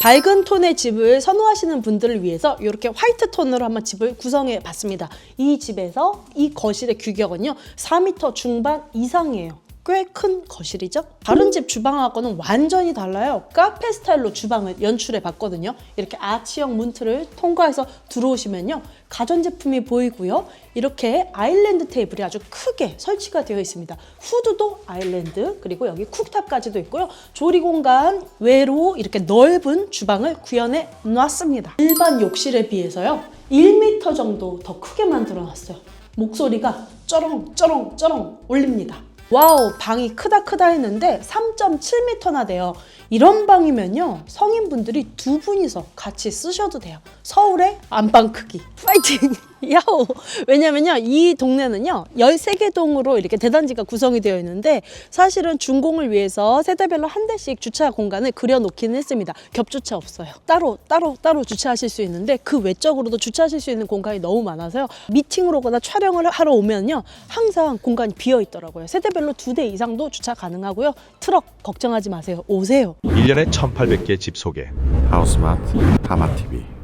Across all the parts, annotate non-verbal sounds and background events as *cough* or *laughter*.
밝은 톤의 집을 선호하시는 분들을 위해서 이렇게 화이트 톤으로 한번 집을 구성해 봤습니다. 이 집에서 이 거실의 규격은요 4m 중반 이상이에요. 꽤 큰 거실이죠? 다른 집 주방하고는 완전히 달라요. 카페 스타일로 주방을 연출해 봤거든요. 이렇게 아치형 문틀을 통과해서 들어오시면요. 가전제품이 보이고요. 이렇게 아일랜드 테이블이 아주 크게 설치가 되어 있습니다. 후드도 아일랜드, 그리고 여기 쿡탑까지도 있고요. 조리 공간 외로 이렇게 넓은 주방을 구현해 놨습니다. 일반 욕실에 비해서요. 1m 정도 더 크게 만들어 놨어요. 목소리가 쩌렁 쩌렁 쩌렁 울립니다. 와우 방이 크다 크다 했는데 3.7m나 돼요. 이런 방이면요 성인분들이 두 분이서 같이 쓰셔도 돼요. 서울의 안방 크기 파이팅! *laughs* 야호! 왜냐면요 이 동네는요 13개 동으로 이렇게 대단지가 구성이 되어 있는데 사실은 준공을 위해서 세대별로 한 대씩 주차 공간을 그려놓기는 했습니다. 겹주차 없어요. 따로 따로 따로 주차하실 수 있는데 그 외적으로도 주차하실 수 있는 공간이 너무 많아서요. 미팅을 오거나 촬영을 하러 오면요 항상 공간이 비어 있더라고요. 세대별로 두 대 이상도 주차 가능하고요. 트럭 걱정하지 마세요. 오세요. 1년에 1800개 집 소개 하우스마트 하마TV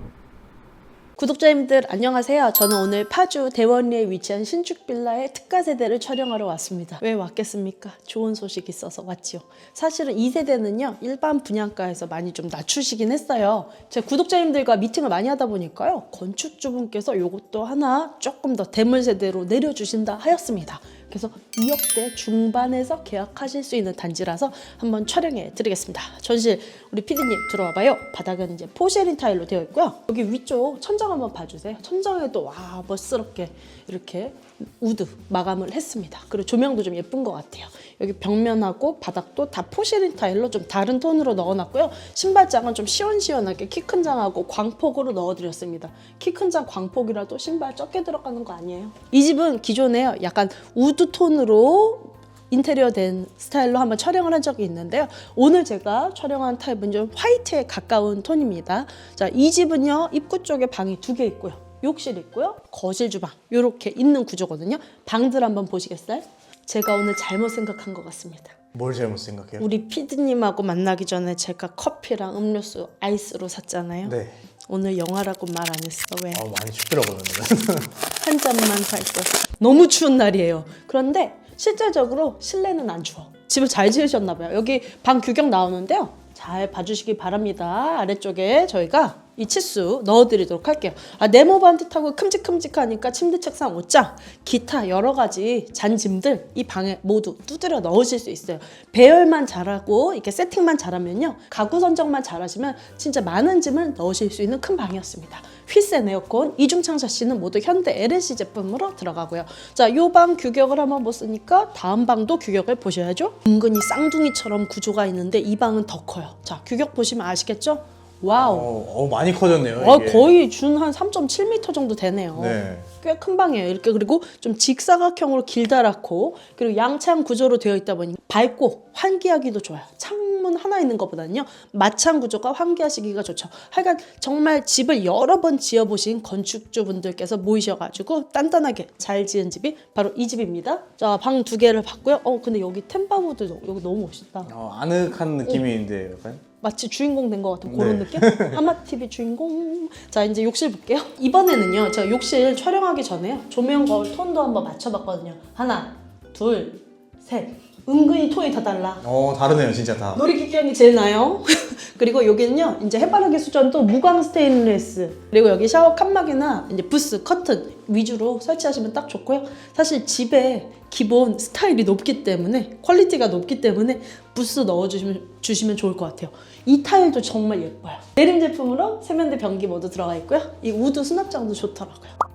구독자님들 안녕하세요. 저는 오늘 파주 대원리에 위치한 신축 빌라의 특가 세대를 촬영하러 왔습니다. 왜 왔겠습니까? 좋은 소식이 있어서 왔지요. 사실은 이 세대는요 일반 분양가에서 많이 좀 낮추시긴 했어요. 제 구독자님들과 미팅을 많이 하다 보니까요 건축주분께서 이것도 하나 조금 더 대물 세대로 내려주신다 하였습니다. 그래서 2억대 중반에서 계약하실 수 있는 단지라서 한번 촬영해 드리겠습니다. 전실 우리 피디님 들어와 봐요. 바닥은 이제 포쉐린 타일로 되어 있고요. 여기 위쪽 천장 한번 봐주세요. 천장에도 와 멋스럽게 이렇게 우드 마감을 했습니다. 그리고 조명도 좀 예쁜 것 같아요. 여기 벽면하고 바닥도 다 포쉐린 타일로 좀 다른 톤으로 넣어놨고요. 신발장은 좀 시원시원하게 키 큰 장하고 광폭으로 넣어드렸습니다. 키 큰 장 광폭이라도 신발 적게 들어가는 거 아니에요? 이 집은 기존에 약간 우드 톤으로 인테리어 된 스타일로 한번 촬영을 한 적이 있는데요. 오늘 제가 촬영한 타입은 좀 화이트에 가까운 톤입니다. 자, 이 집은요, 입구 쪽에 방이 두 개 있고요. 욕실 있고요. 거실 주방. 이렇게 있는 구조거든요. 방들 한번 보시겠어요? 제가 오늘 잘못 생각한 것 같습니다. 뭘 잘못 생각해요? 우리 피디님하고 만나기 전에 제가 커피랑 음료수 아이스로 샀잖아요. 네. 오늘 영화라고 말 안 했어. 왜? 아 많이 춥더라고요 오늘은. *laughs* 한 잔만 살 때. 너무 추운 날이에요. 그런데 실제적으로 실내는 안 추워. 집을 잘 지으셨나 봐요. 여기 방 규격 나오는데요. 잘 봐주시기 바랍니다. 아래쪽에 저희가 이 치수 넣어드리도록 할게요. 아, 네모 반듯하고 큼직큼직하니까 침대, 책상, 옷장, 기타 여러 가지 잔짐들 이 방에 모두 두드려 넣으실 수 있어요. 배열만 잘하고 이렇게 세팅만 잘하면요. 가구 선정만 잘하시면 진짜 많은 짐을 넣으실 수 있는 큰 방이었습니다. 휘센 에어컨, 이중창 샤시는 모두 현대 LNC 제품으로 들어가고요. 자, 요 방 규격을 한번 보으니까 다음 방도 규격을 보셔야죠. 은근히 쌍둥이처럼 구조가 있는데 이 방은 더 커요. 자, 규격 보시면 아시겠죠? 와우. 어, 어, 많이 커졌네요. 어, 이게. 거의 준 한 3.7m 정도 되네요. 네. 꽤 큰 방이에요. 이렇게 그리고 좀 직사각형으로 길다랗고 그리고 양창 구조로 되어 있다 보니 밝고 환기하기도 좋아요. 창문 하나 있는 것보다는요 마창 구조가 환기하시기가 좋죠. 하여간 정말 집을 여러 번 지어보신 건축주분들께서 모이셔가지고 단단하게 잘 지은 집이 바로 이 집입니다. 자 방 두 개를 봤고요. 어 근데 여기 템바보드 여기 너무 멋있다. 어, 아늑한 느낌인데 약간. 마치 주인공 된 것 같은 네. 그런 느낌? *laughs* 하마TV 주인공. 자, 이제 욕실 볼게요. 이번에는요, 제가 욕실 촬영하기 전에요. 조명 거울 톤도 한번 맞춰봤거든요. 하나, 둘, 셋. 은근히 톤이 다 달라. 어 다르네요 진짜 다. 놀이기경이 제일 나요. *laughs* 그리고 여기는요, 이제 해바라기 수전도 무광 스테인리스. 그리고 여기 샤워 칸막이나 이제 부스, 커튼 위주로 설치하시면 딱 좋고요. 사실 집에 기본 스타일이 높기 때문에 퀄리티가 높기 때문에 부스 넣어주시면 주시면 좋을 것 같아요. 이 타일도 정말 예뻐요. 내림 제품으로 세면대 변기 모두 들어가 있고요. 이 우드 수납장도 좋더라고요.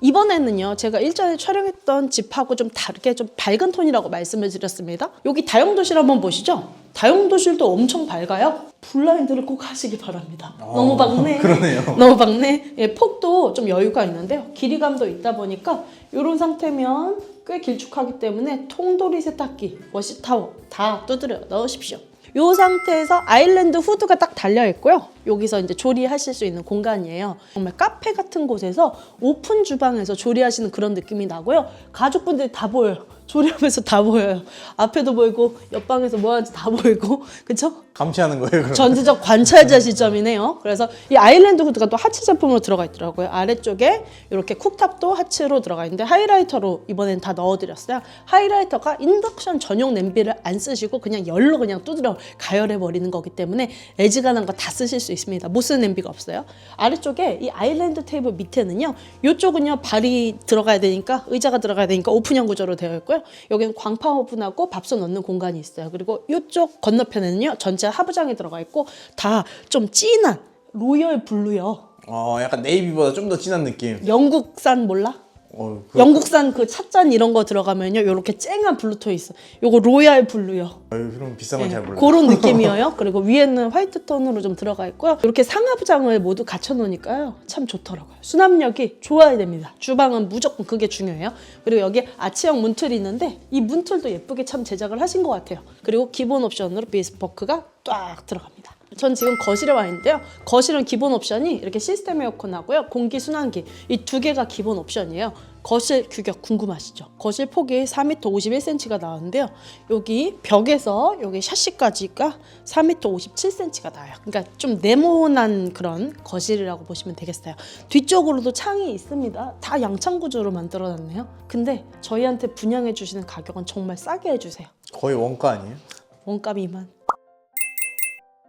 이번에는요, 제가 일전에 촬영했던 집하고 좀 다르게 좀 밝은 톤이라고 말씀을 드렸습니다. 여기 다용도실 한번 보시죠. 다용도실도 엄청 밝아요. 블라인드를 꼭 하시기 바랍니다. 너무 밝네. *laughs* 그러네요. 너무 밝네. 예, 폭도 좀 여유가 있는데요. 길이감도 있다 보니까 이런 상태면 꽤 길쭉하기 때문에 통돌이 세탁기, 워시타워 다 두드려 넣으십시오. 이 상태에서 아일랜드 후드가 딱 달려 있고요. 여기서 이제 조리하실 수 있는 공간이에요. 정말 카페 같은 곳에서 오픈 주방에서 조리하시는 그런 느낌이 나고요. 가족분들이 다 보여요. 조리하면서 다 보여요. 앞에도 보이고 옆방에서 뭐 하는지 다 보이고 그쵸? 감시하는 거예요, 그럼? 전지적 관찰자 시점이네요. 그래서 이 아일랜드 후드가 또 하츠 제품으로 들어가 있더라고요. 아래쪽에 이렇게 쿡탑도 하츠로 들어가 있는데 하이라이터로 이번엔 다 넣어드렸어요. 하이라이터가 인덕션 전용 냄비를 안 쓰시고 그냥 열로 그냥 두드려 가열해 버리는 거기 때문에 애지간한 거 다 쓰실 수 있습니다. 못 쓰는 냄비가 없어요. 아래쪽에 이 아일랜드 테이블 밑에는요. 이쪽은요 발이 들어가야 되니까 의자가 들어가야 되니까 오픈형 구조로 되어 있고요. 여기는 광파 오븐하고 밥솥 넣는 공간이 있어요. 그리고 이쪽 건너편에는요 전체 하부장이 들어가 있고 다 좀 진한 로열 블루요. 어, 약간 네이비보다 좀 더 진한 느낌. 영국산 몰라? 어, 그, 영국산 그 찻잔 이런 거 들어가면요 요렇게 쨍한 블루 톤 있어. 요거 로얄 블루요. 그럼 비싼 건 잘 몰라요. 그런 *laughs* 느낌이에요. 그리고 위에는 화이트 톤으로 좀 들어가 있고요. 이렇게 상하부장을 모두 갖춰 놓으니까요. 참 좋더라고요. 수납력이 좋아야 됩니다. 주방은 무조건 그게 중요해요. 그리고 여기 아치형 문틀이 있는데 이 문틀도 예쁘게 참 제작을 하신 것 같아요. 그리고 기본 옵션으로 비스포크가 딱 들어갑니다. 전 지금 거실에 와 있는데요. 거실은 기본 옵션이 이렇게 시스템 에어컨하고요. 공기 순환기 이 두 개가 기본 옵션이에요. 거실 규격 궁금하시죠? 거실 폭이 4m 51cm가 나왔는데요. 여기 벽에서 여기 샤시까지가 4m 57cm가 나와요. 그러니까 좀 네모난 그런 거실이라고 보시면 되겠어요. 뒤쪽으로도 창이 있습니다. 다 양창 구조로 만들어놨네요. 근데 저희한테 분양해 주시는 가격은 정말 싸게 해주세요. 거의 원가 아니에요? 원값이만.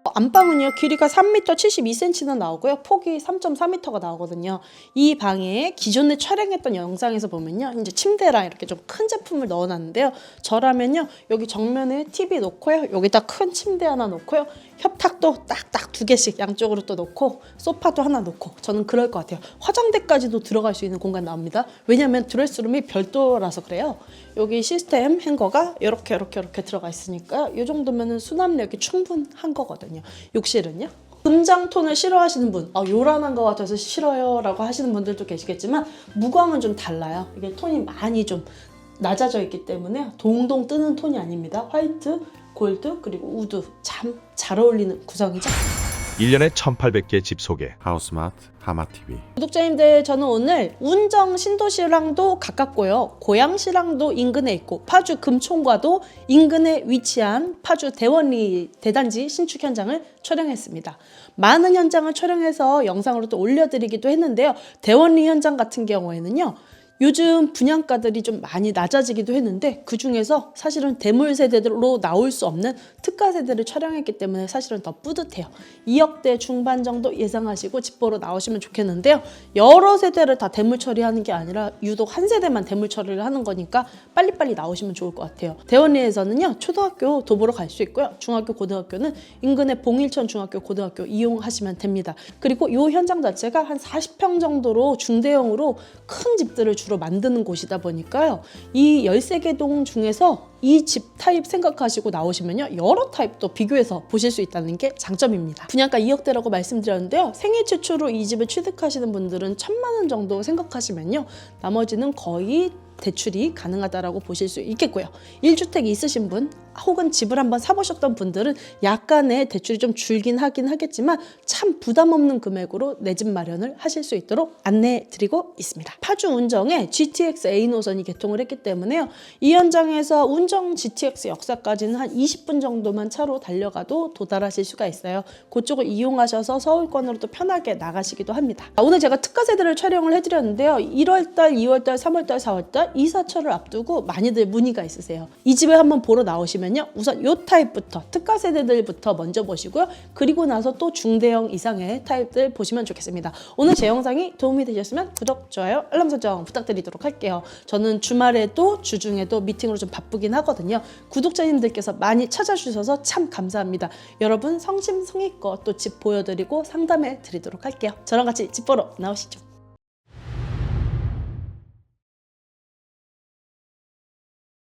어, 안방은요 길이가 3m 72cm나 나오고요. 폭이 3.4m가 나오거든요. 이 방에 기존에 촬영했던 영상에서 보면요 이제 침대랑 이렇게 좀 큰 제품을 넣어놨는데요. 저라면요 여기 정면에 TV 놓고요. 여기다 큰 침대 하나 놓고요. 협탁도 딱딱 두 개씩 양쪽으로 또 놓고 소파도 하나 놓고. 저는 그럴 것 같아요. 화장대까지도 들어갈 수 있는 공간 나옵니다. 왜냐면 드레스룸이 별도라서 그래요. 여기 시스템 행거가 이렇게 이렇게 이렇게 들어가 있으니까 이 정도면 은 수납력이 충분한 거거든요. 욕실은요? 금장 톤을 싫어하시는 분, 아, 요란한 것 같아서 싫어요 라고 하시는 분들도 계시겠지만 무광은 좀 달라요. 이게 톤이 많이 좀 낮아져 있기 때문에 동동 뜨는 톤이 아닙니다. 화이트, 골드 그리고 우드 참 잘 어울리는 구성이죠. 1년에 1800개 집 소개. 하우스마트 하마TV 구독자님들 저는 오늘 운정 신도시랑도 가깝고요. 고양시랑도 인근에 있고 파주 금총과도 인근에 위치한 파주 대원리 대단지 신축 현장을 촬영했습니다. 많은 현장을 촬영해서 영상으로 또 올려드리기도 했는데요. 대원리 현장 같은 경우에는요 요즘 분양가들이 좀 많이 낮아지기도 했는데 그 중에서 사실은 대물 세대로 나올 수 없는 특가 세대를 촬영했기 때문에 사실은 더 뿌듯해요. 2억대 중반 정도 예상하시고 집 보러 나오시면 좋겠는데요. 여러 세대를 다 대물 처리하는 게 아니라 유독 한 세대만 대물 처리를 하는 거니까 빨리빨리 나오시면 좋을 것 같아요. 대원리에서는요 초등학교 도보로 갈 수 있고요. 중학교 고등학교는 인근의 봉일천 중학교 고등학교 이용하시면 됩니다. 그리고 이 현장 자체가 한 40평 정도로 중대형으로 큰 집들을 주로 만드는 곳이다 보니까요. 이 13개 동 중에서 이 집 타입 생각하시고 나오시면요. 여러 타입도 비교해서 보실 수 있다는 게 장점입니다. 분양가 2억대라고 말씀드렸는데요. 생애 최초로 이 집을 취득하시는 분들은 천만 원 정도 생각하시면요. 나머지는 거의 대출이 가능하다라고 보실 수 있겠고요. 1주택 있으신 분 혹은 집을 한번 사보셨던 분들은 약간의 대출이 좀 줄긴 하긴 하겠지만 참 부담 없는 금액으로 내 집 마련을 하실 수 있도록 안내해 드리고 있습니다. 파주 운정에 GTX A 노선이 개통을 했기 때문에요. 이 현장에서 운정 GTX 역사까지는 한 20분 정도만 차로 달려가도 도달하실 수가 있어요. 그쪽을 이용하셔서 서울권으로 또 편하게 나가시기도 합니다. 아, 오늘 제가 특가 세대를 촬영을 해드렸는데요. 1월달, 2월달, 3월달, 4월달 이사철을 앞두고 많이들 문의가 있으세요. 이 집을 한번 보러 나오 시면요. 우선 요 타입부터 특가 세대들부터 먼저 보시고요. 그리고 나서 또 중대형 이상의 타입들 보시면 좋겠습니다. 오늘 제 영상이 도움이 되셨으면 구독, 좋아요, 알람 설정 부탁드리도록 할게요. 저는 주말에도 주중에도 미팅으로 좀 바쁘긴 하거든요. 구독자님들께서 많이 찾아주셔서 참 감사합니다. 여러분 성심성의껏 또 집 보여드리고 상담해 드리도록 할게요. 저랑 같이 집 보러 나오시죠.